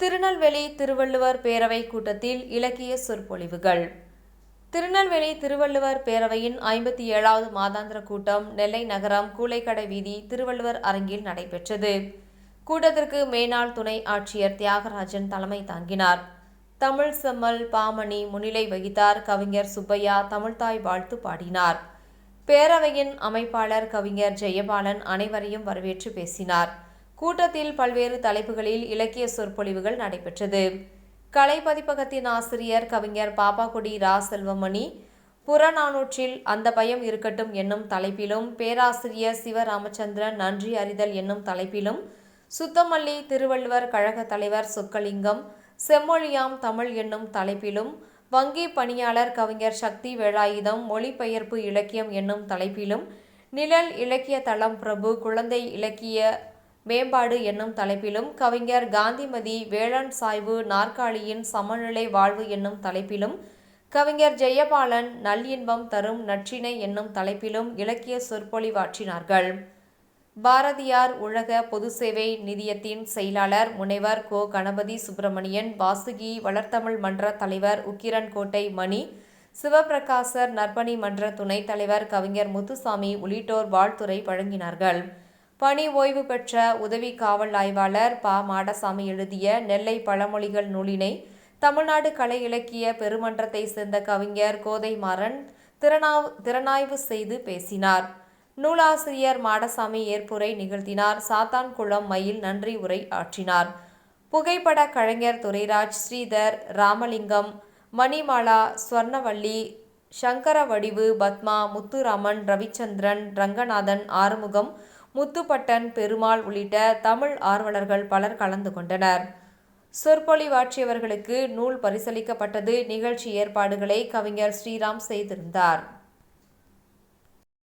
திருநெல்வேலி திருவள்ளுவர் பேரவை கூட்டத்தில் இலக்கிய சொற்பொழிவுகள். திருநெல்வேலி திருவள்ளுவர் பேரவையின் ஐம்பத்தி ஏழாவது மாதாந்திர கூட்டம் நெல்லை நகரம் கூலைக்கடை வீதி திருவள்ளுவர் அரங்கில் நடைபெற்றது. கூட்டத்திற்கு மேனாள் துணை ஆட்சியர் தியாகராஜன் தலைமை தாங்கினார். தமிழ் செம்மல் பாமணி முன்னிலை வகித்தார் கவிஞர் சுப்பையா தமிழ்தாய் வாழ்த்து பாடினார். பேரவையின் அமைப்பாளர் கவிஞர் ஜெயபாலன் அனைவரையும் வரவேற்று பேசினார். கூட்டத்தில் பல்வேறு தலைப்புகளில் இலக்கிய சொற்பொழிவுகள் நடைபெற்றது. கலை பதிப்பகத்தின் ஆசிரியர் கவிஞர் பாப்பாக்குடி ரா செல்வமணி புறநானூற்றில் அந்த பயம் இருக்கட்டும் என்னும் தலைப்பிலும் பேராசிரியர் சிவராமச்சந்திரன் நன்றி அறிதல் என்னும் தலைப்பிலும் சுத்தமல்லி திருவள்ளுவர் கழக தலைவர் சொக்கலிங்கம் செம்மொழியாம் தமிழ் என்னும் தலைப்பிலும் வங்கி பணியாளர் கவிஞர் சக்தி வேலாயுதம் மொழிபெயர்ப்பு இலக்கியம் என்னும் தலைப்பிலும் நிழல் இலக்கிய தளம் பிரபு குழந்தை இலக்கிய மேம்பாடு என்னும் தலைப்பிலும் கவிஞர் காந்திமதி வேளாண் சாய்வு நாற்காலியின் சமநிலை வாழ்வு என்னும் தலைப்பிலும் கவிஞர் ஜெயபாலன் நல்லின்பம் தரும் நற்றினை என்னும் தலைப்பிலும் இலக்கிய சொற்பொழிவாற்றினார்கள். பாரதியார் உலக பொது சேவை நிதியத்தின் செயலாளர் முனைவர் கோ. கணபதி சுப்பிரமணியன் வாசுகி வளர்த்தமிழ் மன்ற தலைவர் உக்கிரன் கோட்டை மணி சிவபிரகாசர் நற்பணி மன்ற துணைத் தலைவர் கவிஞர் முத்துசாமி உள்ளிட்டோர் வாழ்த்துரை வழங்கினார்கள். பணி ஓய்வு பெற்ற உதவி காவல் ஆய்வாளர் ப. மாடசாமி எழுதிய நெல்லை பழமொழிகள் நூலினை தமிழ்நாடு கலை இலக்கிய பெருமன்றத்தை சேர்ந்த கவிஞர் கோதை மாறன் திறனாவ் திறனாய்வு செய்து பேசினார். நூலாசிரியர் மாடசாமி ஏற்புரை நிகழ்த்தினார். சாத்தான்குளம் மயில் நன்றி உரை ஆற்றினார். புகைப்பட கலைஞர் துரைராஜ் ஸ்ரீதர் ராமலிங்கம் மணிமாலா ஸ்வர்ணவள்ளி சங்கர வடிவு பத்மா முத்துராமன் ரவிச்சந்திரன் ரங்கநாதன் ஆறுமுகம் முத்துப்பட்டன் பெருமாள் உள்ளிட்ட தமிழ் ஆர்வலர்கள் பலர் கலந்து கொண்டனர். சொற்பொழிவாற்றியவர்களுக்கு நூல் பரிசளிக்கப்பட்டது நிகழ்ச்சி ஏற்பாடுகளை கவிஞர் ஸ்ரீராம் செய்திருந்தார்.